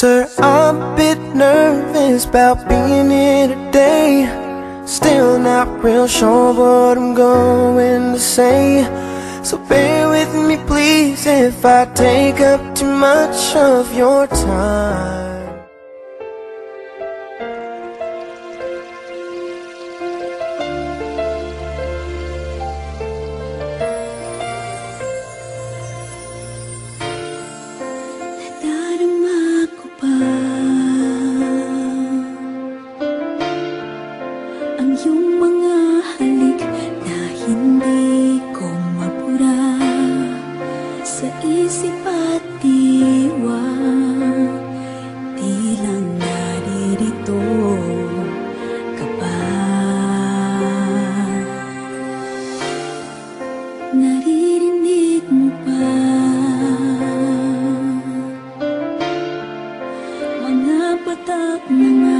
Sir, I'm a bit nervous about being here today. Still not real sure what I'm going to say. So bear with me, please, if I take up too much of your time. Sa isip at diwa. Di lang naririto ka pa. Naririnig mo pa. Mga patak ng aking